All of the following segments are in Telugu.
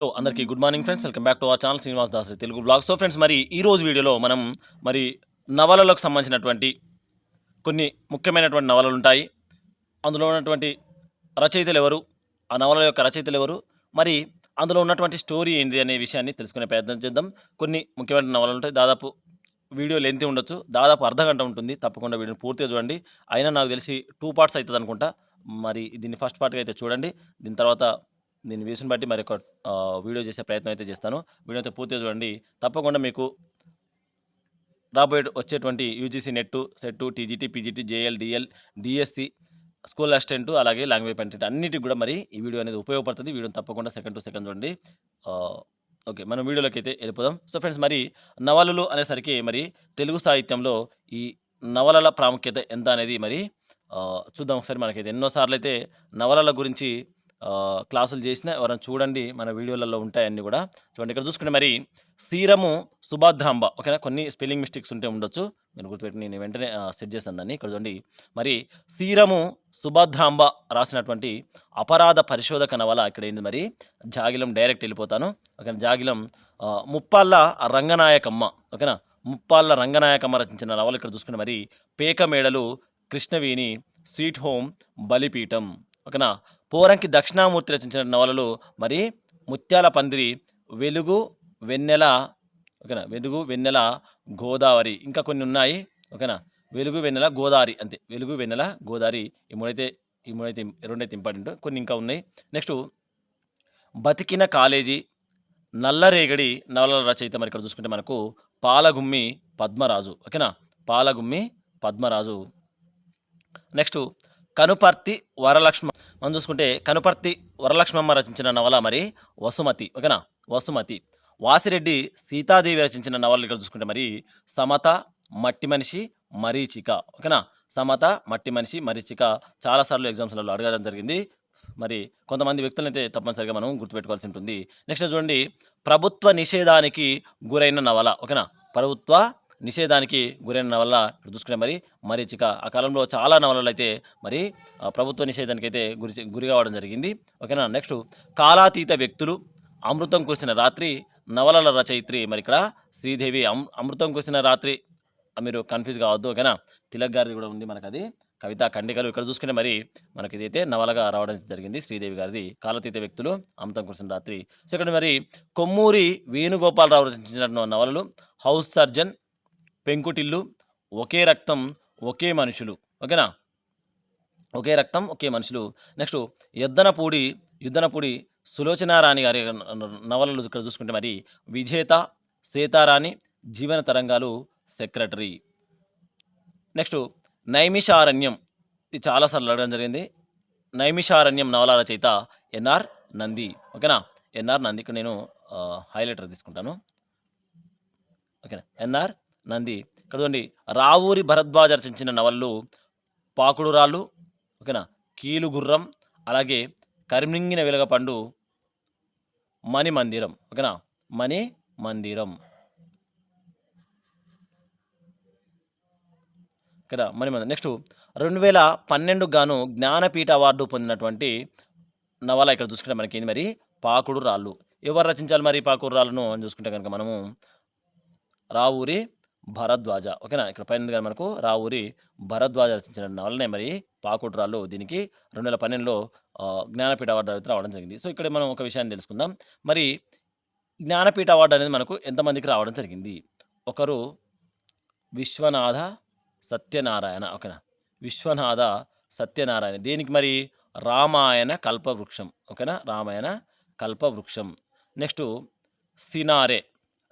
సో అందరికీ good morning friends welcome back to our channel Srinivas Das Telugu blog so friends మరి ఈ రోజు వీడియోలో మనం మరి నవలలకు సంబంధించినటువంటి కొన్ని ముఖ్యమైనటువంటి నవలలు ఉంటాయి. అందులో ఉన్నటువంటి రచయితలు ఎవరు? ఆ నవల యొక్క రచయితలు ఎవరు? మరి అందులో ఉన్నటువంటి స్టోరీ ఏంటి అనే విషయాన్ని తెలుసుకునే ప్రయత్నం చేద్దాం. కొన్ని ముఖ్యమైన నవలలు ఉంటాయి. దాదాపు వీడియో లెంత్ ఉండొచ్చు. దాదాపు అర్ధ గంట ఉంటుంది. తప్పకుండా వీడియోని పూర్తిగా చూడండి. అయినా నాకు తెలిసి టూ పార్ట్స్ అవుతుంది అనుకుంటా మరి దీన్ని ఫస్ట్ పార్ట్గా అయితే చూడండి. దీని తర్వాత దీని వ్యూస్ని బట్టి మరి ఒక వీడియో చేసే ప్రయత్నం అయితే చేస్తాను. వీడియో అయితే పూర్తిగా చూడండి. తప్పకుండా మీకు రాబోయే వచ్చేటువంటి UGC NET SET TGT PGT JL DL DSC school assistant అలాగే లాంగ్వేజ్ పెంటెంట్ అన్నిటికి కూడా మరి ఈ వీడియో అనేది ఉపయోగపడుతుంది. వీడియోని తప్పకుండా సెకండ్ టు సెకండ్ చూడండి. ఓకే మనం వీడియోలోకి అయితే వెళ్ళిపోదాం. సో ఫ్రెండ్స్ మరి నవలలు అనేసరికి మరి తెలుగు సాహిత్యంలో ఈ నవలల ప్రాముఖ్యత ఎంత అనేది మరి చూద్దాం. ఒకసారి మనకైతే ఎన్నోసార్లు అయితే నవలల గురించి క్లాసులు చేసిన ఎవరైనా చూడండి మన వీడియోలలో ఉంటాయన్నీ కూడా. చూడండి ఇక్కడ చూసుకుంటే మరి సీరము సుభద్రాంబ ఓకేనా? కొన్ని స్పెల్లింగ్ మిస్టేక్స్ ఉంటే ఉండొచ్చు. నేను గుర్తుపెట్టి నేను వెంటనే సెట్ చేస్తాను దాన్ని. ఇక్కడ చూడండి మరి సీరము సుభద్రాంబ రాసినటువంటి అపరాధ పరిశోధక నవల ఇక్కడ ఏంది మరి? జాగిలం డైరెక్ట్ వెళ్ళిపోతాను. ఓకేనా? జాగిలం ముప్పాళ్ళ రంగనాయకమ్మ ఓకేనా? ముప్పాళ్ళ రంగనాయకమ్మ రచించిన నవల ఇక్కడ చూసుకుని మరి పేక మేడలు కృష్ణవేణి స్వీట్ హోమ్ బలిపీఠం ఓకేనా? పోరంకి దక్షిణామూర్తి రచించిన నవలలు మరి ముత్యాల పందిరి వెలుగు వెన్నెల ఓకేనా? వెలుగు వెన్నెల గోదావరి ఇంకా కొన్ని ఉన్నాయి ఓకేనా? వెలుగు వెన్నెల గోదావరి అంతే. వెలుగు వెన్నెల గోదావరి ఈ మూడైతే ఈ మూడైతే రెండైతే ఇంపార్టెంట్. కొన్ని ఇంకా ఉన్నాయి. నెక్స్ట్ బతికిన కాలేజీ నల్లరేగడి నవలల రచయిత మరి ఇక్కడ చూసుకుంటే మనకు పాలగుమ్మి పద్మరాజు ఓకేనా? పాలగుమ్మి పద్మరాజు. నెక్స్ట్ కనుపర్తి వరలక్ష్మ మనం చూసుకుంటే కనుపర్తి వరలక్ష్మమ్మ రచించిన నవల మరి వసుమతి ఓకేనా? వసుమతి. వాసిరెడ్డి సీతాదేవి రచించిన నవలలు ఇక్కడ చూసుకుంటే మరి సమత మట్టి మనిషి మరీచిక ఓకేనా? సమత మట్టి మనిషి మరీచిక చాలాసార్లు ఎగ్జామ్స్లలో అడగడం జరిగింది. మరి కొంతమంది వ్యక్తులైతే తప్పనిసరిగా మనం గుర్తుపెట్టుకోవాల్సి ఉంటుంది. నెక్స్ట్ చూడండి. ప్రభుత్వ నిషేధానికి గురైన నవల ఓకేనా? ప్రభుత్వ నిషేధానికి గురైన నవల ఇక్కడ చూసుకునే మరి మరీచిక ఆ కాలంలో చాలా నవలలు అయితే మరి ప్రభుత్వ నిషేధానికి అయితే గురి గురి కావడం జరిగింది. ఓకేనా? నెక్స్ట్ కాలాతీత వ్యక్తులు అమృతం కురిసిన రాత్రి నవలల రచయిత్రి మరి ఇక్కడ శ్రీదేవి అమ్ అమృతం కురిసిన రాత్రి. మీరు కన్ఫ్యూజ్ కావద్దు ఓకేనా? తిలక్ గారిది కూడా ఉంది మనకు అది కవిత ఖండికలు ఇక్కడ చూసుకునే మరి మనకి ఇదైతే నవలగా రావడం జరిగింది శ్రీదేవి గారిది కాలతీత వ్యక్తులు అమృతం కురిసిన రాత్రి. సో ఇక్కడ మరి కొమ్మూరి వేణుగోపాలరావు రచించిన నవలలు హౌస్ సర్జన్ పెంకుటిల్లు ఒకే రక్తం ఒకే మనుషులు. ఓకేనా? ఒకే రక్తం ఒకే మనుషులు. నెక్స్ట్ యుద్ధనపూడి యుద్ధనపూడి సులోచనారాణి గారి నవలలు ఇక్కడ చూసుకుంటే మరి విజేత సీతారాణి జీవన తరంగాలు సెక్రటరీ. నెక్స్ట్ నైమిషారణ్యం. ఇది చాలాసార్లు అడగడం జరిగింది. నైమిషారణ్యం నవల రచయిత ఎన్ఆర్ నంది. ఓకేనా? ఎన్ఆర్ నంది ఇక్కడ నేను హైలైటర్ తీసుకుంటాను. ఓకేనా? ఎన్ఆర్ నంది. ఇక్కడ చూడండి రావూరి భరద్వాజ రచించిన నవలలు పాకుడు రాళ్ళు ఓకేనా? కీలు గుర్రం అలాగే కరిమింగిన వెలగపండు మణి మందిరం ఓకేనా? మణి మందిరం. కదా మణి మందిరం. నెక్స్ట్ రెండు వేల పన్నెండు గాను జ్ఞానపీఠ అవార్డు పొందినటువంటి నవల ఇక్కడ చూసుకుంటే మనకి ఏంది మరి? పాకుడు రాళ్ళు ఎవరు రచించాలి మరి పాకుడు రాళ్ళను అని చూసుకుంటే కనుక మనము రావూరి భరద్వాజ. ఓకేనా? ఇక్కడ పైన ఉంది కదా మనకు రావూరి భరద్వాజ రచించిన నవలనే మరి పాకుట్రాలు దీనికి రెండు వేల పన్నెండులో జ్ఞానపీఠ అవార్డు అయితే రావడం జరిగింది. సో ఇక్కడ మనం ఒక విషయాన్ని తెలుసుకుందాం. మరి జ్ఞానపీఠ అవార్డు అనేది మనకు ఎంతమందికి రావడం జరిగింది? ఒకరు విశ్వనాథ సత్యనారాయణ ఓకేనా? విశ్వనాథ సత్యనారాయణ. దీనికి మరి? రామాయణ కల్పవృక్షం ఓకేనా? రామాయణ కల్పవృక్షం. నెక్స్ట్ సినారే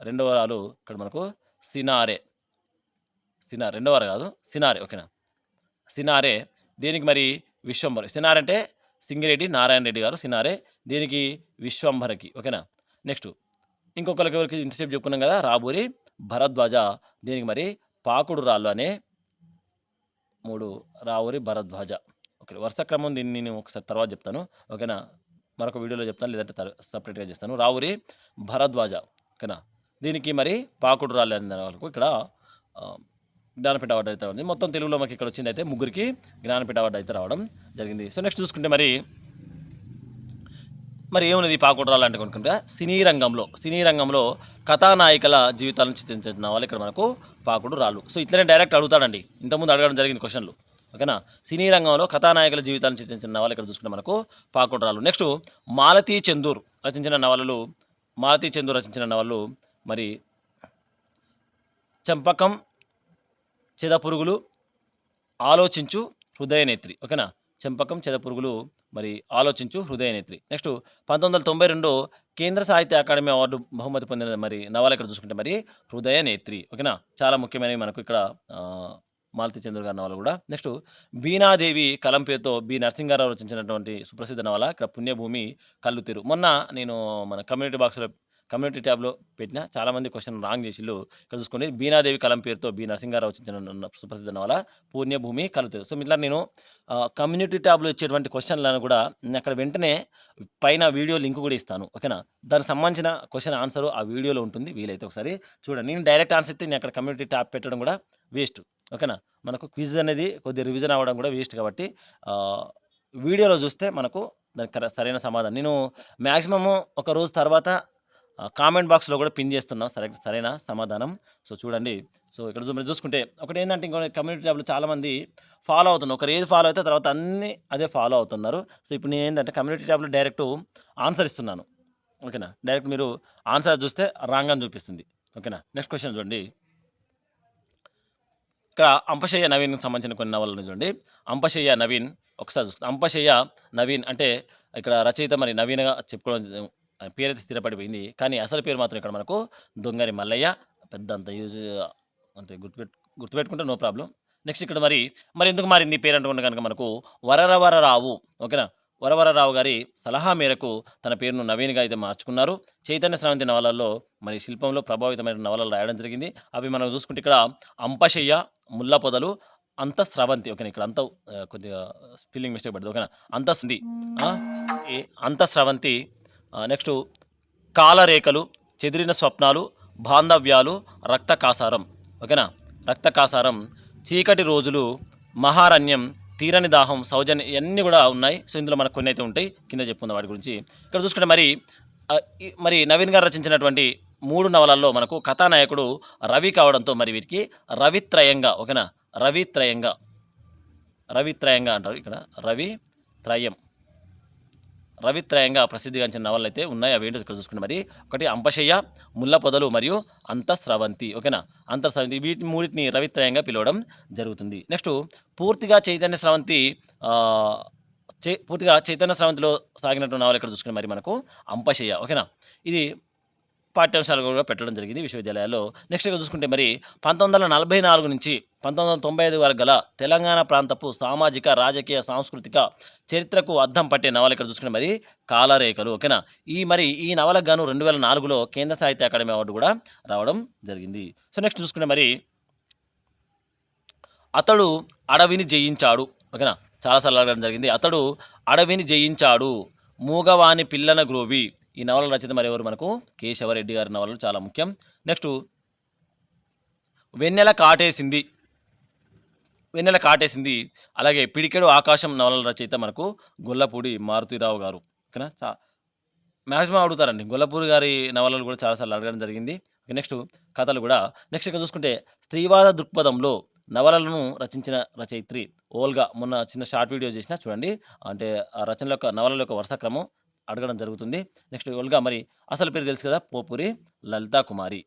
రెండవ రాలు ఇక్కడ మనకు సినారే. సినార్ రెండవ వారు కాదు సినారే ఓకేనా? సినారే దీనికి మరి విశ్వంభర సినార్ అంటే సింగిరెడ్డి నారాయణ రెడ్డి గారు సినారే దీనికి విశ్వంభరకి ఓకేనా? నెక్స్ట్ ఇంకొకరికి ఎవరికి ఇంటర్సెప్ట్ చెప్పుకున్నాం కదా రాబూరి భరద్వాజ దీనికి మరి పాకుడు రాళ్ళు అనే మూడు రావురి భరద్వాజ. ఓకే వరుస క్రమం దీన్ని నేను ఒకసారి తర్వాత చెప్తాను ఓకేనా? మరొక వీడియోలో చెప్తాను లేదంటే సపరేట్గా చేస్తాను. రావురి భరద్వాజ ఓకేనా? దీనికి మరి పాకుడు రాళ్ళు అనే వాళ్ళకు ఇక్కడ జ్ఞానపీఠ అవార్డు అయితే ఉంది. మొత్తం తెలుగులో మాకు ఇక్కడ వచ్చింది అయితే ముగ్గురికి జ్ఞానపీఠ అవార్డు అయితే రావడం జరిగింది. సో నెక్స్ట్ చూసుకుంటే మరి మరి ఏమున్నది పాకుట్రాలు అంటే కొనుక్కుంటే సినీ రంగంలో సినీ రంగంలో కథానాయికల జీవితాలను చిత్రించిన వాళ్ళు ఇక్కడ మనకు పాకుడు రాళ్ళు. సో ఇట్లనే డైరెక్ట్ అడుగుతాడండి. ఇంతకుముందు అడగడం జరిగింది క్వశ్చన్లు. ఓకేనా? సినీ రంగంలో కథానాయకుల జీవితాలను చిత్రించిన నవల ఇక్కడ చూసుకుంటే మనకు పాకుడు రాళ్ళు. నెక్స్ట్ మాలతీ చందూర్ రచించిన నవలలు మాలతీ చందూర్ రచించిన నవలలు మరి చంపకం చెదపురుగులు ఆలోచించు హృదయనేత్రి ఓకేనా? చెంపకం చెదపురుగులు మరి ఆలోచించు హృదయనేత్రి నెక్స్ట్ పంతొమ్మిది వందల తొంభై రెండు కేంద్ర సాహిత్య అకాడమీ అవార్డు బహుమతి పొందిన మరి నవల ఇక్కడ చూసుకుంటే మరి హృదయనేత్రి ఓకేనా? చాలా ముఖ్యమైనవి మనకు ఇక్కడ ఆ, మాలతి చంద్ర గారి నవల కూడా. నెక్స్ట్ బీనాదేవి కలం పేరుతో బి నరసింహారావు రచించినటువంటి సుప్రసిద్ధ నవల. ఇక్కడ పుణ్యభూమి కళ్ళు తీరు మొన్న నేను మన కమ్యూనిటీ బాక్స్లో కమ్యూనిటీ ట్యాబ్లో పెట్టిన చాలామంది క్వశ్చన్ రాంగ్ చేసిళ్ళు. ఇక్కడ చూసుకోండి బీనాదేవి కలం పేరుతో బి నరసింహారావు రచించిన సుప్రసిద్ధ నవల పుణ్యభూమి కళ్ళు సో మిట్లా నేను కమ్యూనిటీ ట్యాబ్లో ఇచ్చేటువంటి క్వశ్చన్లను కూడా నేను అక్కడ వెంటనే పైన వీడియో లింక్ కూడా ఇస్తాను. ఓకేనా? దానికి సంబంధించిన క్వశ్చన్ ఆన్సర్ ఆ వీడియోలో ఉంటుంది. వీలైతే ఒకసారి చూడండి. నేను డైరెక్ట్ ఆన్సర్ ఇస్తే నేను అక్కడ కమ్యూనిటీ ట్యాబ్ పెట్టడం కూడా వేస్ట్. ఓకేనా? మనకు క్విజ్ అనేది కొద్దిగా రివిజన్ అవ్వడం కూడా వేస్ట్ కాబట్టి వీడియోలో చూస్తే మనకు దానికి సరైన సమాధానం. నేను మ్యాక్సిమము ఒక రోజు తర్వాత కామెంట్ బాక్స్లో కూడా పిన్ చేస్తున్నాం. సరే సరైన? సమాధానం. సో చూడండి. సో ఇక్కడ మీరు చూసుకుంటే ఒకటి ఏంటంటే ఇంకో కమ్యూనిటీ ట్యాబ్లో చాలామంది ఫాలో అవుతున్నారు. ఒకరు ఏది ఫాలో అయితే తర్వాత అన్నీ అదే ఫాలో అవుతున్నారు. సో ఇప్పుడు నేను ఏంటంటే కమ్యూనిటీ ట్యాబ్లో డైరెక్ట్ ఆన్సర్ ఇస్తున్నాను. ఓకేనా? డైరెక్ట్ మీరు ఆన్సర్ చూస్తే రాంగ్ అని చూపిస్తుంది. ఓకేనా? నెక్స్ట్ క్వశ్చన్ చూడండి. ఇక్కడ అంపశయ్య నవీన్కి సంబంధించిన కొన్ని నవలను చూడండి. అంపశయ్య నవీన్ ఒకసారి చూసుకోండి అంపశయ్య నవీన్ అంటే ఇక్కడ రచయిత మరి నవీన్గా చెప్పుకోవడం పేరైతే స్థిరపడిపోయింది. కానీ అసలు పేరు మాత్రం ఇక్కడ మనకు దొంగరి మల్లయ్య పెద్ద అంత యూజ్ అంతే గుర్తుపెట్టు గుర్తుపెట్టుకుంటే నో ప్రాబ్లం. నెక్స్ట్ ఇక్కడ మరి మరి ఎందుకు మారింది పేరు అంటుకుంటే కనుక మనకు వరరవరరావు ఓకేనా? వరవరరావు గారి సలహా మేరకు తన పేరును నవీన్గా అయితే మార్చుకున్నారు. చైతన్య స్రవంతి నవలల్లో మరి శిల్పంలో ప్రభావితమైన నవలలు రాయడం జరిగింది. అవి మనం చూసుకుంటే ఇక్కడ అంపశయ్య ముల్ల పొదలు అంత స్రవంతి ఓకేనా? ఇక్కడ అంత కొద్దిగా స్పెల్లింగ్ మిస్టేక్ పడుతుంది ఓకేనా? అంత అంత స్రవంతి నెక్స్ట్ కాలరేఖలు చెదిరిన స్వప్నాలు బాంధవ్యాలు రక్త కాసారం ఓకేనా? రక్త కాసారం చీకటి రోజులు మహారణ్యం తీరని దాహం సౌజన్య ఇవన్నీ కూడా ఉన్నాయి. సో ఇందులో మనకు కొన్ని అయితే ఉంటాయి. కింద చెప్పుకుందాం వాటి గురించి. ఇక్కడ చూసుకుంటే మరి ఈ- మరి నవీన్ గారు రచించినటువంటి మూడు నవలల్లో మనకు కథానాయకుడు రవి కావడంతో మరి వీటికి రవిత్రయంగా ఓకేనా? రవిత్రయంగా. రవిత్రయంగా అంటారు ఇక్కడ. రవి త్రయం రవిత్రయంగా ప్రసిద్ధిగాంచిన నవలలు అయితే ఉన్నాయి. అవి ఏంటో ఇక్కడ చూసుకుంటే మరి ఒకటి అంపశయ్య ముల్ల పొదలు మరియు అంతఃస్రవంతి. ఓకేనా? అంతఃస్రవంతి. వీటి మూడింటిని రవిత్రయంగా పిలవడం జరుగుతుంది. నెక్స్ట్ పూర్తిగా చైతన్య స్రవంతి పూర్తిగా చైతన్య స్రవంతిలో సాగినటువంటి నవల ఇక్కడ చూసుకుని మరి మనకు అంపశయ్య ఓకేనా? ఇది పాఠ్యాంశాలు కూడా పెట్టడం జరిగింది విశ్వవిద్యాలయాల్లో. నెక్స్ట్ చూసుకుంటే మరి పంతొమ్మిది వందల నలభై నాలుగు నుంచి పంతొమ్మిది వందల తొంభై ఐదు వరకు గల తెలంగాణ ప్రాంతపు సామాజిక రాజకీయ సాంస్కృతిక చరిత్రకు అద్దం పట్టే నవల ఇక్కడ చూసుకుంటే మరి కాలరేఖలు ఓకేనా? ఈ మరి ఈ నవలకు గాను రెండు వేల నాలుగులో కేంద్ర సాహిత్య అకాడమీ అవార్డు కూడా రావడం జరిగింది. సో నెక్స్ట్ చూసుకుంటే మరి అతడు అడవిని జయించాడు ఓకేనా? చాలాసార్లు అడగడం జరిగింది. అతడు అడవిని జయించాడు. మూగవాని పిల్లన గ్రోవి. ఈ నవల రచయిత మరెవరు మనకు? కేశవరెడ్డి గారి నవలలు చాలా ముఖ్యం. నెక్స్ట్ వెన్నెల కాటేసింది. వెన్నెల కాటేసింది. అలాగే పిడికెడు ఆకాశం నవలల రచయిత మనకు గొల్లపూడి మారుతిరావు గారు. ఓకేనా? చా మ్యాక్సిమం అడుగుతారండి. గొల్లపూడి గారి నవలలు కూడా చాలాసార్లు అడగడం జరిగింది. నెక్స్ట్ కథలు కూడా. నెక్స్ట్ ఇక్కడ చూసుకుంటే స్త్రీవాద దృక్పథంలో నవలలను రచించిన రచయిత్రి ఓల్గా. మొన్న చిన్న షార్ట్ వీడియో చేసిన చూడండి. అంటే ఆ రచనల యొక్క నవలల యొక్క వరుస క్రమం అడగడం జరుగుతుంది. నెక్స్ట్ ఒల్గా మరి అసలు పేరు తెలుసు కదా? పోపురి లలితా కుమారి.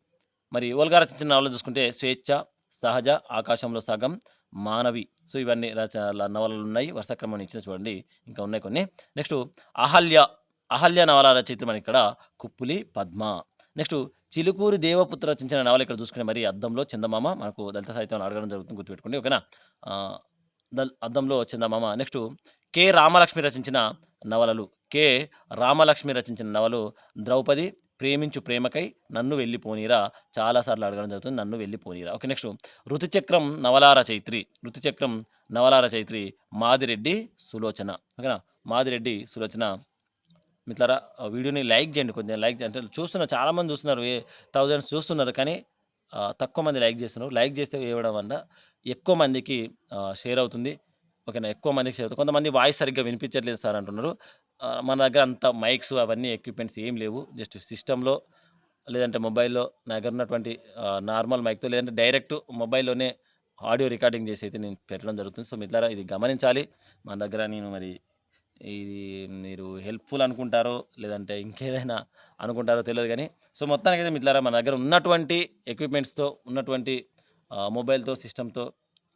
మరి ఒల్గా రచించిన నవలలు చూసుకుంటే స్వేచ్ఛ సహజ ఆకాశంలో సగం మానవి. సో ఇవన్నీ రచ నవలలు ఉన్నాయి. వరుస క్రమం ఇచ్చిన చూడండి. ఇంకా ఉన్నాయి కొన్ని. నెక్స్ట్ అహల్య అహల్య నవల రచయిత మనకి ఇక్కడ కుప్పులి పద్మ. నెక్స్ట్ చిలుకూరి దేవపుత్ర రచించిన నవల ఇక్కడ చూసుకునే మరి అద్దంలో చందమామ మనకు దళిత సాహిత్యం అడగడం జరుగుతుంది గుర్తుపెట్టుకోండి. ఓకేనా? దల్ అద్దంలో చందమామ. నెక్స్ట్ కె రామలక్ష్మి రచించిన నవలలు. కె. రామలక్ష్మి రచించిన నవలు ద్రౌపది ప్రేమించు ప్రేమకై నన్ను వెళ్ళిపోనీరా. చాలాసార్లు అడగడం జరుగుతుంది నన్ను వెళ్ళిపోనీరా. Okay next. ఋతుచక్రం నవలా రచయిత్రి ఋతుచక్రం నవలా రచయిత్రి మాదిరెడ్డి సులోచన. ఓకేనా? మాదిరెడ్డి సులోచన. మిత్రులారా వీడియోని లైక్ చేయండి కొంచెం లైక్ అంటే చూస్తున్నారు చాలామంది చూస్తున్నారు థౌజండ్స్ చూస్తున్నారు కానీ తక్కువ మంది లైక్ చేస్తున్నారు. లైక్ చేస్తే ఇవ్వడం వల్ల ఎక్కువ మందికి షేర్ అవుతుంది. ఓకేనా? ఎక్కువ మందికి చదువుతుంది కొంతమంది వాయిస్ సరిగ్గా వినిపించట్లేదు సార్ అంటున్నారు. మన దగ్గర అంత మైక్స్ అవన్నీ ఎక్విప్మెంట్స్ ఏం లేవు. జస్ట్ సిస్టంలో లేదంటే మొబైల్లో నా దగ్గర ఉన్నటువంటి నార్మల్ మైక్తో లేదంటే డైరెక్ట్ మొబైల్లోనే ఆడియో రికార్డింగ్ చేసి అయితే నేను పెట్టడం జరుగుతుంది. సో మిత్రులారా ఇది గమనించాలి. మన దగ్గర నేను మరి ఇది మీరు హెల్ప్ఫుల్ అనుకుంటారో లేదంటే ఇంకేదైనా అనుకుంటారో తెలియదు కానీ సో మొత్తానికి అయితే మిత్రులారా మన దగ్గర ఉన్నటువంటి ఎక్విప్మెంట్స్తో ఉన్నటువంటి మొబైల్తో సిస్టంతో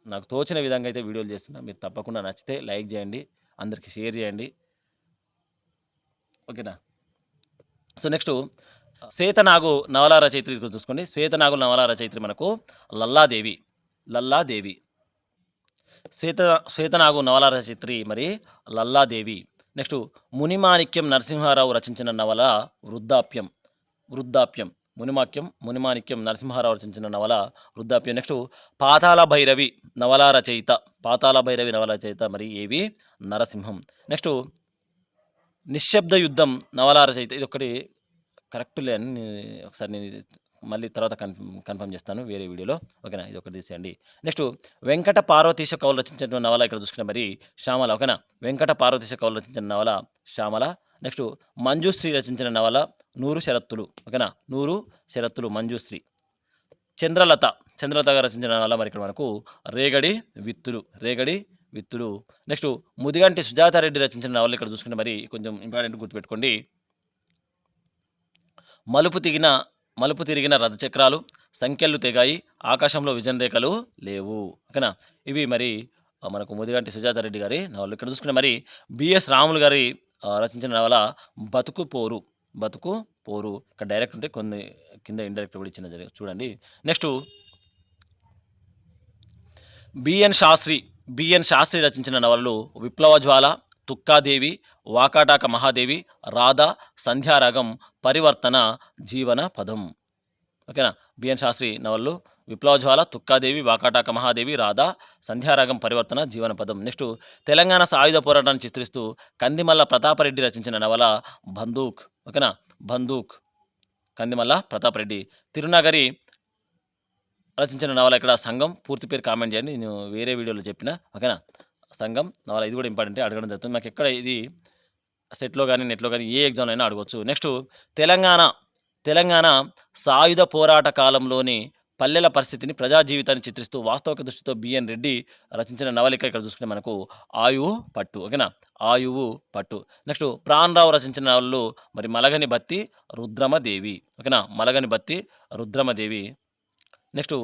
నాకు తోచిన విధంగా అయితే వీడియోలు చేస్తున్నా. మీరు తప్పకుండా నచ్చితే లైక్ చేయండి అందరికీ షేర్ చేయండి. ఓకేనా? సో నెక్స్ట్ శ్వేతనాగు నవల రచయిత్రి చూసుకోండి. శ్వేతనాగు నవల రచయిత్రి మనకు లల్లాదేవి లల్లాదేవి. శ్వేత శ్వేతనాగు నవల రచయిత్రి మరి లల్లాదేవి. నెక్స్ట్ మునిమాణిక్యం నరసింహారావు రచించిన నవల వృద్ధాప్యం వృద్ధాప్యం. మునిమాక్యం మునిమాణిక్యం నరసింహారావు రచించిన నవల వృద్ధాప్యం. నెక్స్ట్ పాతాల భైరవి నవల రచయిత పాతాల భైరవి నవల రచయిత మరి ఏవి? నరసింహం. నెక్స్ట్ నిశ్శబ్ద యుద్ధం నవల రచయిత ఇది ఒకటి కరెక్ట్ లేని నేను ఒకసారి నేను మళ్ళీ తర్వాత కన్ఫర్మ్ కన్ఫర్మ్ చేస్తాను వేరే వీడియోలో. ఓకేనా? ఇది ఒకటి తీసేయండి. నెక్స్ట్ వెంకట పార్వతీశ కవులు రచించిన నవల ఇక్కడ చూసుకున్న మరి శ్యామల. ఓకేనా? వెంకట పార్వతీశ కవులు రచించిన నవల శ్యామల. నెక్స్ట్ మంజుశ్రీ రచించిన నవల నూరు షరత్తులు ఓకేనా? నూరు షరత్తులు మంజుశ్రీ. చంద్రలత చంద్రలత గారు రచించిన వల్ల మరి ఇక్కడ మనకు రేగడి విత్తులు రేగడి విత్తులు. నెక్స్ట్ ముదిగంటి సుజాతారెడ్డి రచించిన నవల ఇక్కడ చూసుకుంటే మరి కొంచెం ఇంపార్టెంట్ గుర్తుపెట్టుకోండి. మలుపు తిగిన మలుపు తిరిగిన రథచక్రాలు సంఖ్యలు తెగాయి ఆకాశంలో విజన్ రేఖలు లేవు ఓకేనా? ఇవి మరి మనకు ముదిగంటి సుజాతారెడ్డి గారి నవలు. ఇక్కడ చూసుకుంటే మరి బిఎస్ రాములు గారి రచించిన నవల బతుకు పోరు. బతుకు పోరు ఇక్కడ డైరెక్ట్ ఉంటే కొన్ని కింద ఇండైరెక్ట్ కూడా ఇచ్చిన జరిగి చూడండి. Next BN Shastri BN Shastri రచించిన నవలలు విప్లవ జ్వాల తుక్కాదేవి వాకాటాక మహాదేవి రాధ సంధ్యారాగం పరివర్తన జీవన పదం. ఓకేనా? బిఎన్ శాస్త్రి నవలలు విప్లవజ్వాల తుక్కాదేవి వాకాటాక మహాదేవి రాధా సంధ్యారాగం పరివర్తన జీవన పదం నెక్స్ట్ తెలంగాణ సాయుధ పోరాటాన్ని చిత్రిస్తూ కందిమల్ల ప్రతాపరెడ్డి రచించిన నవల బందూక్. ఓకేనా? బందూక్. కందిమల్ల ప్రతాపరెడ్డి. తిరునగరి రచించిన నవల ఇక్కడ సంఘం. పూర్తి పేరు కామెంట్ చేయండి. నేను వేరే వీడియోలో చెప్పిన. ఓకేనా? సంఘం నవల ఇది కూడా ఇంపార్టెంట్. అడగడం జరుగుతుంది. మాకు ఎక్కడ ఇది సెట్లో కానీ నెట్లో కానీ ఏ ఎగ్జామ్ అయినా అడగవచ్చు నెక్స్ట్ తెలంగాణ తెలంగాణ సాయుధ పోరాట కాలంలోని పల్లెల పరిస్థితిని ప్రజా జీవితాన్ని చిత్రిస్తూ వాస్తవిక దృష్టితో బిఎన్ రెడ్డి రచించిన నవలిక ఇక్కడ చూసుకుంటే మనకు ఆయువు పట్టు ఓకేనా? ఆయువు పట్టు. నెక్స్ట్ ప్రాణరావు రచించిన నవలలు మరి మలగని బత్తి రుద్రమదేవి ఓకేనా? మలగని బత్తి రుద్రమదేవి. నెక్స్ట్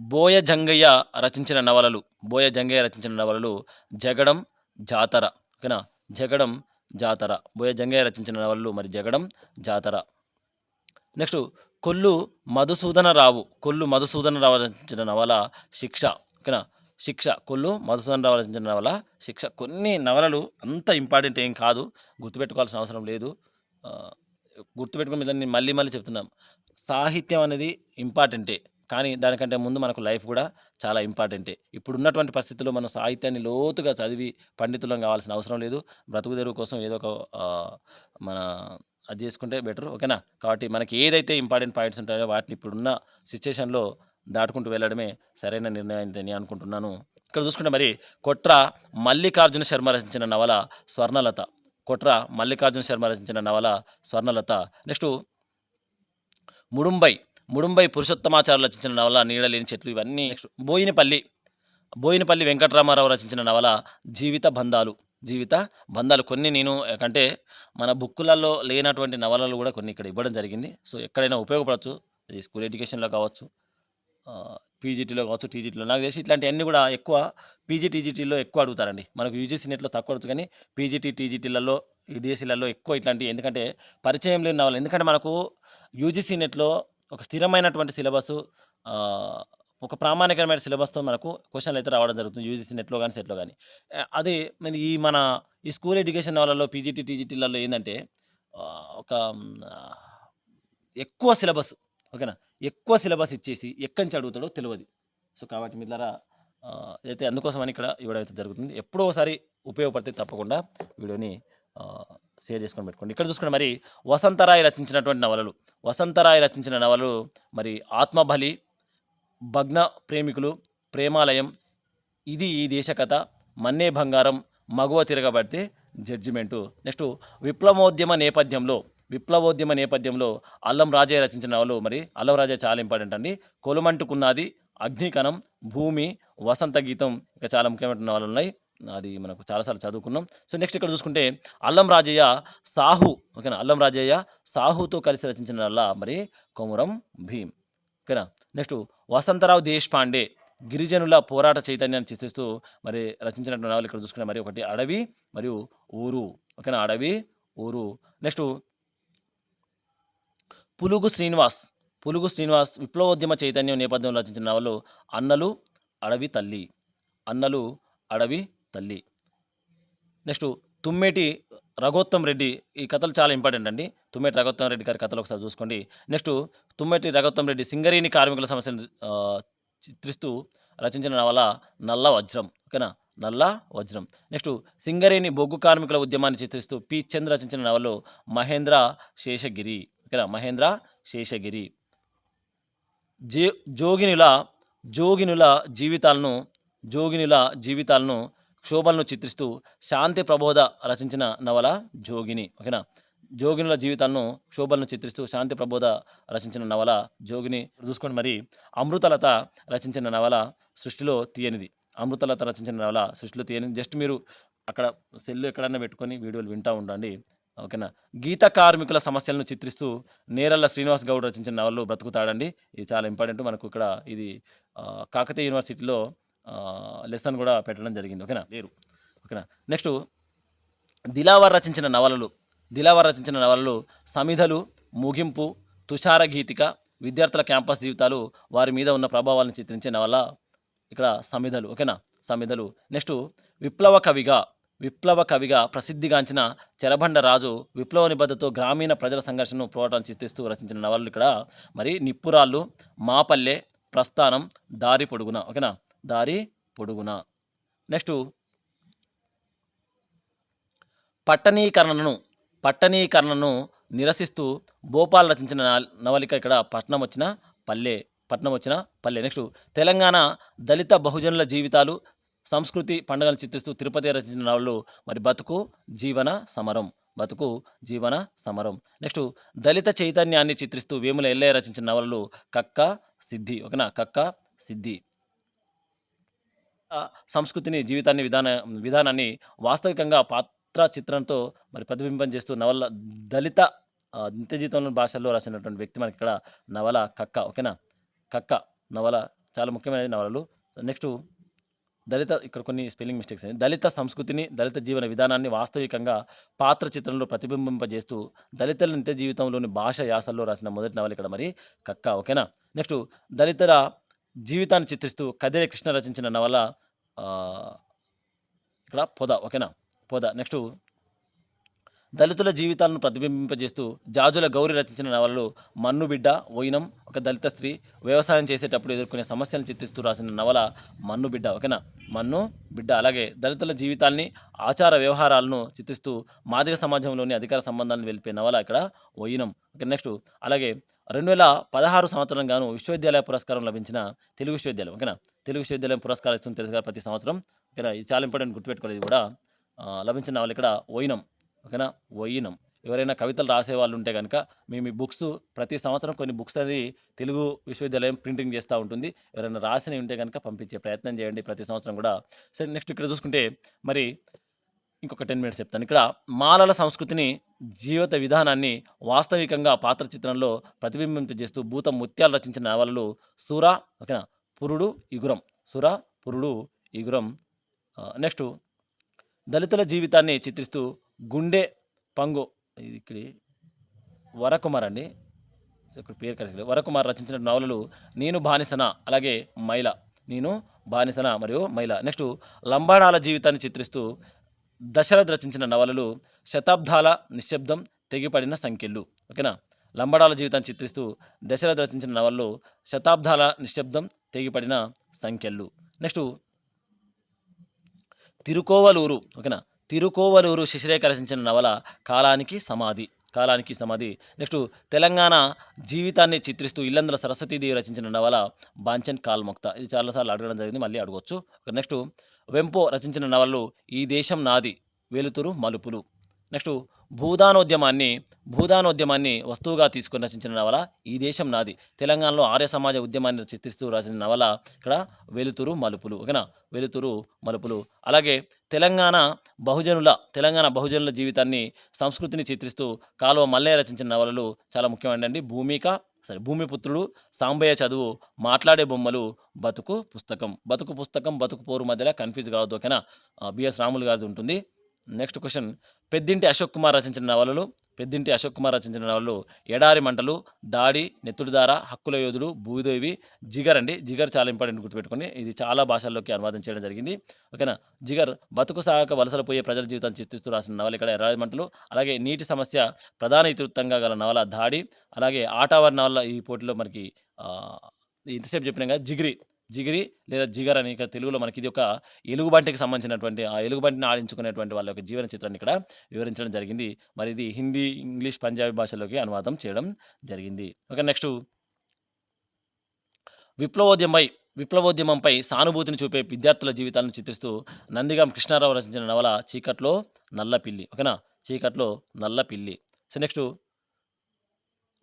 బోయ జంగయ్య రచించిన నవలలు బోయ జంగయ్య రచించిన నవలలు జగడం జాతర ఓకేనా? జగడం జాతర. బోయ జంగయ్య రచించిన నవలలు మరి జగడం జాతర. నెక్స్ట్ కొల్లు మధుసూదన రావు. కొల్లు మధుసూదనరావు రచించిన నవల శిక్ష. ఓకేనా? శిక్ష కొల్లు మధుసూదనరావు రచించిన నవల శిక్ష. కొన్ని నవలలు అంత ఇంపార్టెంట్ ఏం కాదు. గుర్తుపెట్టుకోవాల్సిన అవసరం లేదు. గుర్తుపెట్టుకుని దాన్ని మళ్ళీ మళ్ళీ చెప్తున్నాం. సాహిత్యం అనేది ఇంపార్టెంటే. కానీ దానికంటే ముందు మనకు లైఫ్ కూడా చాలా ఇంపార్టెంటే. ఇప్పుడున్నటువంటి పరిస్థితుల్లో మనం సాహిత్యాన్ని లోతుగా చదివి పండితులం కావాల్సిన అవసరం లేదు. బ్రతుకు తెరువు కోసం ఏదో ఒక మన అది చేసుకుంటే బెటర్ ఓకేనా? కాబట్టి మనకి ఏదైతే ఇంపార్టెంట్ పాయింట్స్ ఉంటాయో వాటిని ఇప్పుడున్న సిచ్యుయేషన్లో దాటుకుంటూ వెళ్ళడమే సరైన నిర్ణయం అని నేను అనుకుంటున్నాను. ఇక్కడ చూసుకుంటే మరి కొట్ర మల్లికార్జున శర్మ రచించిన నవల స్వర్ణలత. కొట్ర మల్లికార్జున శర్మ రచించిన నవల స్వర్ణలత. నెక్స్ట్ ముడుంబై ముడుంబై పురుషోత్తమాచార్యులు రచించిన నవల నీడలేని చెట్లు ఇవన్నీ. నెక్స్ట్ బోయినపల్లి బోయినపల్లి వెంకటరామారావు రచించిన నవల జీవిత బంధాలు. జీవిత బంధాలు కొన్ని నేను అంటే మన బుక్కులలో లేనటువంటి నవలలు కూడా కొన్ని ఇక్కడ ఇవ్వడం జరిగింది. సో ఎక్కడైనా ఉపయోగపడవచ్చు అది స్కూల్ ఎడ్యుకేషన్లో కావచ్చు పీజీటీలో కావచ్చు టీజీటీలో. నాకు తెలిసి ఇట్లాంటివన్నీ కూడా ఎక్కువ పీజీ టీజీటీలో ఎక్కువ అడుగుతారండి. మనకు యూజీసీ నెట్లో తక్కువ అడుగుతుంది కానీ పీజీటీ టీజీటీలలో డిఎస్సీలలో ఎక్కువ ఇట్లాంటి ఎందుకంటే పరిచయం లేని నవల ఎందుకంటే మనకు యూజీసీ నెట్లో ఒక స్థిరమైనటువంటి సిలబస్ ఒక ప్రామాణికమైన సిలబస్తో మనకు క్వశ్చన్లు అయితే రావడం జరుగుతుంది యూజీసీ నెట్లో కానీ సెట్లో కానీ అది మరి ఈ మన ఈ స్కూల్ ఎడ్యుకేషన్ వాళ్ళలో పీజీటీ టీజీటీలలో ఏంటంటే ఒక ఎక్కువ సిలబస్ ఓకేనా? ఎక్కువ సిలబస్ ఇచ్చేసి ఎక్కడి నుంచి అడుగుతాడో తెలియదు సో కాబట్టి మీ ద్వారా అయితే అందుకోసమని ఇక్కడ ఇవ్వడం అయితే జరుగుతుంది ఎప్పుడో ఒకసారి ఉపయోగపడితే తప్పకుండా వీడియోని షేర్ చేసుకొని పెట్టుకోండి. ఇక్కడ చూసుకోండి మరి వసంతరాయ్ రచించినటువంటి నవలలు వసంతరాయ్ రచించిన నవలు మరి ఆత్మబలి భగ్న ప్రేమికులు ప్రేమాలయం ఇది ఈ దేశ కథ మన్నే బంగారం మగువ తిరగబడితే జడ్జిమెంటు. నెక్స్ట్ విప్లవోద్యమ నేపథ్యంలో విప్లవోద్యమ నేపథ్యంలో అల్లం రాజయ్య రచించిన వాళ్ళు మరి అల్లం రాజయ్య చాలా ఇంపార్టెంట్ అండి. కొలుమంటుకున్నది అగ్నికణం భూమి వసంత గీతం ఇంకా చాలా ముఖ్యమైన వాళ్ళు ఉన్నాయి. అది మనకు చాలాసార్లు చదువుకున్నాం. సో నెక్స్ట్ ఇక్కడ చూసుకుంటే అల్లం రాజయ్య సాహు ఓకేనా? అల్లం రాజయ్య సాహుతో కలిసి రచించిన వల్ల మరి కొమురం భీం ఓకేనా? నెక్స్ట్ వసంతరావు దేశపాండే గిరిజనుల పోరాట చైతన్యాన్ని చిత్రిస్తూ మరి రచించినటువంటి నవలు ఇక్కడ చూసుకునే మరి ఒకటి అడవి మరియు ఊరు. ఓకేనా? అడవి ఊరు. నెక్స్ట్ పులుగు శ్రీనివాస్ పులుగు శ్రీనివాస్ విప్లవోద్యమ చైతన్యం నేపథ్యంలో రచించిన నవలు అన్నలు అడవి తల్లి. అన్నలు అడవి తల్లి. నెక్స్ట్ తుమ్మేటి రఘోత్తం రెడ్డి ఈ కథలు చాలా ఇంపార్టెంట్ అండి. తుమ్మేటి రఘోత్తం రెడ్డి గారి కథలు ఒకసారి చూసుకోండి. నెక్స్ట్ తుమ్మేటి రఘోత్తం రెడ్డి సింగరేణి కార్మికుల సమస్యను చిత్రిస్తూ రచించిన నవల నల్ల వజ్రం ఓకేనా? నల్ల వజ్రం. నెక్స్ట్ సింగరేణి బొగ్గు కార్మికుల ఉద్యమాన్ని చిత్రిస్తూ పి. చంద్ర రచించిన నవలు మహేంద్ర శేషగిరి ఓకేనా? మహేంద్ర శేషగిరి. జే జోగినుల జోగినుల జీవితాలను జోగినుల జీవితాలను క్షోభలను చిత్రిస్తూ శాంతి ప్రబోధ రచించిన నవల జోగిని. ఓకేనా? జోగినుల జీవితాలను క్షోభలను చిత్రిస్తూ శాంతి ప్రబోధ రచించిన నవల జోగిని. చూసుకోండి మరి. అమృతలత రచించిన నవల సృష్టిలో తీయనిది. అమృతలత రచించిన నవల సృష్టిలో తీయనిది. జస్ట్ మీరు అక్కడ సెల్లు ఎక్కడన్నా పెట్టుకొని వీడియోలు వింటూ ఉండండి. ఓకేనా? గీత కార్మికుల సమస్యలను చిత్రిస్తూ నేరల్ల శ్రీనివాస్ గౌడ్ రచించిన నవలు బ్రతుకుతాడండి. ఇది చాలా ఇంపార్టెంట్. మనకు ఇక్కడ ఇది కాకతీయ యూనివర్సిటీలో లెసన్ కూడా పెట్టడం జరిగింది. ఓకేనా? లేరు. ఓకేనా? నెక్స్ట్ దిలావర్ రచించిన నవలలు. దిలావర్ రచించిన నవలలు సమిధలు ముగింపు తుషార గీతిక విద్యార్థుల క్యాంపస్ జీవితాలు వారి మీద ఉన్న ప్రభావాలను చిత్రించే నవల ఇక్కడ సమిధలు. ఓకేనా? సమిధలు. నెక్స్ట్ విప్లవ కవిగా విప్లవ కవిగా ప్రసిద్ధిగాంచిన చెరబండ రాజు విప్లవ నిబద్ధతో గ్రామీణ ప్రజల సంఘర్షణను పోరాటాన్ని చిత్రిస్తూ రచించిన నవలలు ఇక్కడ. మరి నిప్పురాళ్ళు మాపల్లె ప్రస్థానం దారి పొడుగున. ఓకేనా? దారి పొడుగున? నెక్స్ట్ పట్టణీకరణను పట్టణీకరణను నిరసిస్తూ భోపాల్ రచించిన నవలిక ఇక్కడ పట్నం వచ్చిన పల్లె పట్నం వచ్చిన పల్లె. నెక్స్ట్ తెలంగాణ దళిత బహుజనుల జీవితాలు సంస్కృతి పండుగను చిత్రిస్తూ తిరుపతి రచించిన నవలు మరి బతుకు జీవన సమరం బతుకు జీవన సమరం. నెక్స్ట్ దళిత చైతన్యాన్ని చిత్రిస్తూ వేముల ఎల్లయ్య రచించిన నవలలు కక్క సిద్ధి ఓకేనా? కక్క సిద్ధి. సంస్కృతిని జీవితాన్ని విధాన విధానాన్ని వాస్తవికంగా పాత్ర చిత్రంతో మరి ప్రతిబింబం చేస్తూ నవల దళిత నిత్య జీవితంలో భాషల్లో రాసినటువంటి వ్యక్తి మనకి ఇక్కడ నవల కక్క ఓకేనా? కక్క నవల చాలా ముఖ్యమైన నవలలు. నెక్స్ట్ దళిత ఇక్కడ కొన్ని స్పెల్లింగ్ మిస్టేక్స్ ఉన్నాయి దళిత సంస్కృతిని దళిత జీవన విధానాన్ని వాస్తవికంగా పాత్ర చిత్రంలో ప్రతిబింబింపజేస్తూ దళితుల నిత్య జీవితంలోని భాష యాసల్లో రాసిన మొదటి నవల ఇక్కడ మరి కక్క ఓకేనా? నెక్స్ట్ దళితుల జీవితాన్ని చిత్రిస్తూ కదిరే కృష్ణ రచించిన నవల ఇక్కడ పొద ఓకేనా? పొద. నెక్స్ట్ దళితుల జీవితాలను ప్రతిబింబింపజేస్తూ జాజుల గౌరి రచించిన నవలలు మన్ను బిడ్డ ఓయినం ఒక దళిత స్త్రీ వ్యవసాయం చేసేటప్పుడు ఎదుర్కొనే సమస్యలను చిత్రిస్తూ రాసిన నవల మన్ను బిడ్డ ఓకేనా? మన్ను బిడ్డ అలాగే దళితుల జీవితాల్ని ఆచార వ్యవహారాలను చిత్రిస్తూ మాదిగ సమాజంలోని అధికార సంబంధాలను వెలిపే నవల ఇక్కడ ఓయినం ఓకే? నెక్స్ట్ అలాగే రెండు వేల పదహారు సంవత్సరం గాను విశ్వవిద్యాలయ పురస్కారం లభించిన తెలుగు విశ్వవిద్యాలయం ఓకేనా? తెలుగు విశ్వవిద్యాలయం పురస్కారం ఇస్తుంది తెలుసు ప్రతి సంవత్సరం ఓకేనా? ఇది చాలా ఇంపార్టెంట్ గుర్తుపెట్టుకోలేదు ఇది కూడా. లభించిన నవల ఇక్కడ ఓయినం ఓకేనా? ఓయినం. ఎవరైనా కవితలు రాసే వాళ్ళు ఉంటే కనుక మేము ఈ బుక్స్ ప్రతి సంవత్సరం కొన్ని బుక్స్ అది తెలుగు విశ్వవిద్యాలయం ప్రింటింగ్ చేస్తూ ఉంటుంది. ఎవరైనా రాసినవి ఉంటే కనుక పంపించే ప్రయత్నం చేయండి ప్రతి సంవత్సరం కూడా. సరే నెక్స్ట్ ఇక్కడ చూసుకుంటే మరి ఇంకొక టెన్ మినిట్స్ చెప్తాను. ఇక్కడ మాలల సంస్కృతిని జీవిత విధానాన్ని వాస్తవికంగా పాత్ర చిత్రంలో ప్రతిబింబింపజేస్తూ భూత ముత్యాలు రచించిన నవలలు సూర ఓకేనా పురుడు ఇగురం. సుర పురుడు ఇగురం. నెక్స్ట్ దళితుల జీవితాన్ని చిత్రిస్తూ గుండె పంగు ఇది ఇక్కడ వరకుమార్ అండి. ఇక్కడ పేరు కలిసి వరకుమార్ రచించిన నవలలు నేను బానిసన అలాగే మైల. నేను బానిసన మరియు మైల. నెక్స్ట్ లంబాడాల జీవితాన్ని చిత్రిస్తూ దశరథ్ రచించిన నవలలు శతాబ్దాల నిశ్శబ్దం తెగిపడిన సంఖ్యలు. ఓకేనా? లంబడాల జీవితాన్ని చిత్రిస్తూ దశరథ్ రచించిన నవలలు శతాబ్దాల నిశ్శబ్దం తెగిపడిన సంఖ్యలు. నెక్స్ట్ తిరుకోవలూరు. ఓకేనా? తిరుకోవలూరు శశిరేఖ రచించిన నవల కాలానికి సమాధి కాలానికి సమాధి. నెక్స్ట్ తెలంగాణ జీవితాన్ని చిత్రిస్తూ ఇల్లందుల సరస్వతీదేవి రచించిన నవల బాంచన్ కాల్మొక్త ఇది చాలాసార్లు అడగడం జరిగింది మళ్ళీ అడగవచ్చు నెక్స్ట్ వెంపో రచించిన నవలలు ఈ దేశం నాది వెలుతురు మలుపులు. నెక్స్ట్ భూదానోద్యమాన్ని భూదానోద్యమాన్ని వస్తువుగా తీసుకుని రచించిన నవల ఈ దేశం నాది. తెలంగాణలో ఆర్య సమాజ ఉద్యమాన్ని చిత్రిస్తూ రాసిన నవల ఇక్కడ వెలుతురు మలుపులు ఓకేనా? వెలుతురు మలుపులు. అలాగే తెలంగాణ బహుజనుల తెలంగాణ బహుజనుల జీవితాన్ని సంస్కృతిని చిత్రిస్తూ కాలువ మల్లయ్య రచించిన నవలలు చాలా ముఖ్యమైనవి భూమిక సరే భూమిపుత్రుడు సాంబయ్య చదువు మాట్లాడే బొమ్మలు బతుకు పుస్తకం. బతుకు పుస్తకం బతుకు పోరు మధ్యలో కన్ఫ్యూజ్ కావద్దు ఓకేనా? బిఎస్ రాములు గారిది ఉంటుంది. Next question. పెద్దింటి అశోక్ కుమార్ రచించిన నవలలు పెద్దింటి అశోక్ కుమార్ రచించిన నవలలు ఎడారి మంటలు దాడి నెత్తుడిదార హక్కుల యోధుడు భూదేవి జిగర్ అండి. జిగర్ చాలా ఇంపార్టెంట్ గుర్తుపెట్టుకొని ఇది చాలా భాషల్లోకి అనువాదం చేయడం జరిగింది. ఓకేనా? జిగర్ బతుకు సాగక వలసలు పోయే ప్రజల జీవితాన్ని చిత్రిస్తూ రాసిన నవల ఇక్కడ ఎడారి మంటలు అలాగే నీటి సమస్య ప్రధాన ఇతివృత్తంగా గల నవల దాడి అలాగే ఆటావర్ నవల ఈ పోటీలో మనకి ఇంతసేపు చెప్పినాక జిగిరి. జిగిరి లేదా జిగర్ అని తెలుగులో మనకి ఇది ఒక ఎలుగుబంటికి సంబంధించినటువంటి ఆ ఎలుగుబంటిని ఆడించుకునేటువంటి వాళ్ళ యొక్క జీవన చిత్రాన్ని ఇక్కడ వివరించడం జరిగింది. మరి ఇది హిందీ ఇంగ్లీష్ పంజాబీ భాషలోకి అనువాదం చేయడం జరిగింది. Okay next. విప్లవోద్యమై విప్లవోద్యమంపై సానుభూతిని చూపే విద్యార్థుల జీవితాలను చిత్రిస్తూ నందిగాం కృష్ణారావు రచించిన నవల చీకట్లో నల్ల పిల్లి ఓకేనా? చీకట్లో నల్ల పిల్లి సో నెక్స్ట్.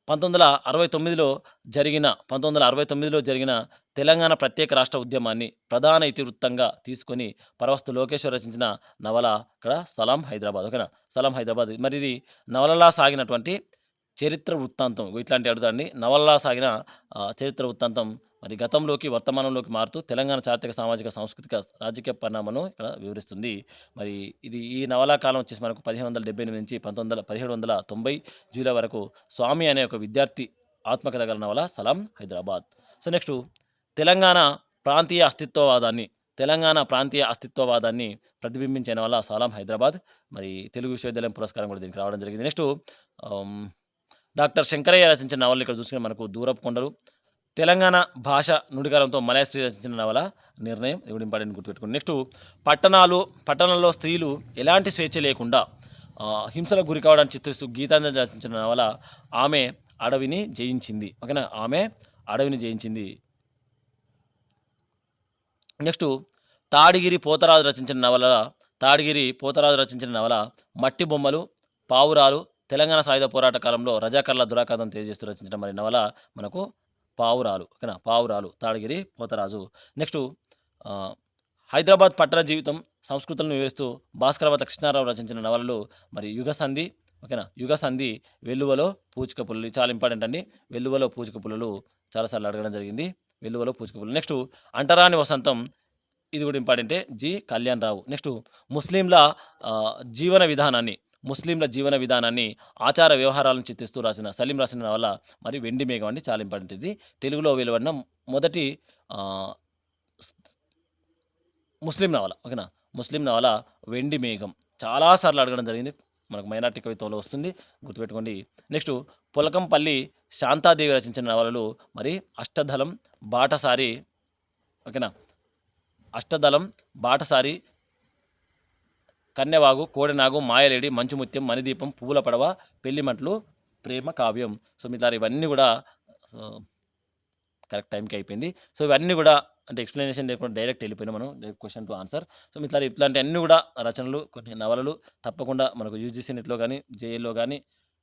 పంతొమ్మిది వందల అరవై తొమ్మిదిలో జరిగిన పంతొమ్మిది వందల అరవై తొమ్మిదిలో జరిగిన తెలంగాణ ప్రత్యేక రాష్ట్ర ఉద్యమాన్ని ప్రధాన ఇతివృత్తంగా తీసుకొని పరవస్తు లోకేశ్వర్ రచించిన నవల ఇక్కడ సలాం హైదరాబాద్. ఓకేనా? సలాం హైదరాబాద్. మరి ఇది నవలలా సాగినటువంటి చరిత్ర వృత్తాంతం. ఇట్లాంటి అడుగుతాండి. నవలలా సాగిన చరిత్ర వృత్తాంతం మరి గతంలోకి వర్తమానంలోకి మారుతూ తెలంగాణ చారిత్రక సామాజిక సాంస్కృతిక రాజకీయ పరిణామను ఇక్కడ వివరిస్తుంది. మరి ఇది ఈ నవలా కాలం వచ్చేసి మనకు పదిహేను వందల డెబ్బై ఎనిమిది నుంచి పంతొమ్మిది వందల పదిహేడు వందల తొంభై జూలై వరకు స్వామి అనే ఒక విద్యార్థి ఆత్మకథ గల నవల సలాం హైదరాబాద్. సో నెక్స్ట్ తెలంగాణ ప్రాంతీయ అస్తిత్వవాదాన్ని తెలంగాణ ప్రాంతీయ అస్తిత్వవాదాన్ని ప్రతిబింబించే నవల సలాం హైదరాబాద్. మరి తెలుగు విశ్వవిద్యాలయం పురస్కారం కూడా దీనికి రావడం జరిగింది. నెక్స్ట్ డాక్టర్ శంకరయ్య రచించిన నవలు ఇక్కడ చూసుకుని మనకు దూరపు కొండలు తెలంగాణ భాష నుడికారంతో మలయశ్రీ రచించిన నవల నిర్ణయం ఇవి ఇంపార్టెంట్ గుర్తుపెట్టుకోండి. నెక్స్ట్ పట్టణాలు పట్టణంలో స్త్రీలు ఎలాంటి స్వేచ్ఛ లేకుండా హింసలకు గురి కావడానికి చిత్రిస్తూ గీతాంజలి రచించిన నవల ఆమె అడవిని జయించింది. ఓకేనా? ఆమె అడవిని జయించింది. నెక్స్ట్ తాడిగిరి పోతరాజు రచించిన నవల తాడిగిరి పోతరాజు రచించిన నవల మట్టి బొమ్మలు పావురాలు తెలంగాణ సాయుధ పోరాట కాలంలో రజాకర్ల దురాఘాతం తెలియజేస్తూ రచించిన మరి నవల మనకు పావురాలు ఓకేనా? పావురాలు తాడగిరి పోతరాజు. నెక్స్ట్ హైదరాబాద్ పట్టణ జీవితం సంస్కృతులను వివరిస్తూ భాస్కరవత కృష్ణారావు రచించిన నవలలు మరి యుగ సంధి ఓకేనా? యుగ సంధి వెల్లువలో పూచిక పుల్లలు చాలా ఇంపార్టెంట్ అండి. వెల్లువలో పూచిక పుల్లలు చాలాసార్లు అడగడం జరిగింది. వెల్లువలో పూచిక పుల్లలు నెక్స్ట్ అంటరాని వసంతం ఇది కూడా ఇంపార్టెంటే జి కళ్యాణ్ రావు నెక్స్ట్ ముస్లింల జీవన విధానాన్ని ముస్లింల జీవన విధానాన్ని ఆచార వ్యవహారాలను చిత్తిస్తూ రాసిన సలీం రాసిన నవల మరి వెండి మేఘం అండి చాలా ఇంపార్టెంట్ ఇది. తెలుగులో వెలువడిన మొదటి ముస్లిం నవల ఓకేనా? ముస్లిం నవల వెండి మేఘం. చాలాసార్లు అడగడం జరిగింది. మనకు మైనార్టీ కవిత్వంలో వస్తుంది. గుర్తుపెట్టుకోండి. నెక్స్ట్ పులకంపల్లి శాంతాదేవి రచించిన నవలలు మరి అష్టదళం బాటసారి ఓకేనా? అష్టదళం బాటసారి కన్యవాగు కోడెనాగు మాయలేడి మంచుముత్యం మణిదీపం పువ్వుల పడవ పెళ్ళిమంటలు ప్రేమ కావ్యం. సో మిగతా ఇవన్నీ కూడా కరెక్ట్ టైంకి అయిపోయింది. సో ఇవన్నీ కూడా అంటే ఎక్స్ప్లెనేషన్ లేకుండా డైరెక్ట్ వెళ్ళిపోయినా మనం క్వశ్చన్ టు ఆన్సర్ సో మిగతా ఇట్లాంటి అన్ని కూడా రచనలు కొన్ని నవలలు తప్పకుండా మనకు యూజీసీ నెట్లో కానీ జేఏల్లో కానీ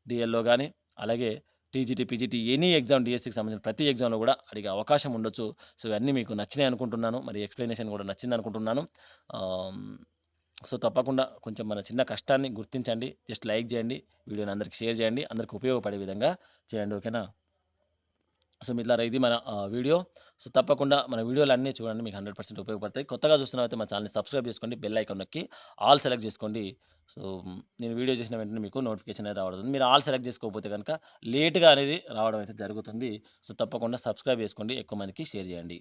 డిఎల్లో కానీ అలాగే టీజీటీ పీజీటీ ఎనీ ఎగ్జామ్ డిఎస్సికి సంబంధించిన ప్రతి ఎగ్జామ్లో కూడా అడిగే అవకాశం ఉండొచ్చు. సో ఇవన్నీ మీకు నచ్చినాయి అనుకుంటున్నాను. మరి ఎక్స్ప్లెనేషన్ కూడా నచ్చింది అనుకుంటున్నాను. సో తప్పకుండా కొంచెం మన చిన్న కష్టాన్ని గుర్తించండి జస్ట్ లైక్ చేయండి వీడియోని అందరికి షేర్ చేయండి అందరికి ఉపయోగపడే విధంగా చేయండి ఓకేనా? సో మిట్లారా ఇది మన వీడియో. సో తప్పకుండా మన వీడియోలు అన్నీ చూడండి మీకు హండ్రెడ్ పర్సెంట్ ఉపయోగపడతాయి. కొత్తగా చూస్తున్నైతే మన ఛానల్ని సబ్స్క్రైబ్ చేసుకోండి బెల్ ఐకాన్ నొక్కి ఆల్ సెలెక్ట్ చేసుకోండి. సో నేను వీడియో చేసిన వెంటనే మీకు నోటిఫికేషన్ అనేది రావడం మీరు ఆల్ సెలెక్ట్ చేసుకోకపోతే కనుక లేట్గా అనేది రావడం అయితే జరుగుతుంది. సో తప్పకుండా సబ్స్క్రైబ్ చేసుకోండి ఎక్కువ మందికి షేర్ చేయండి.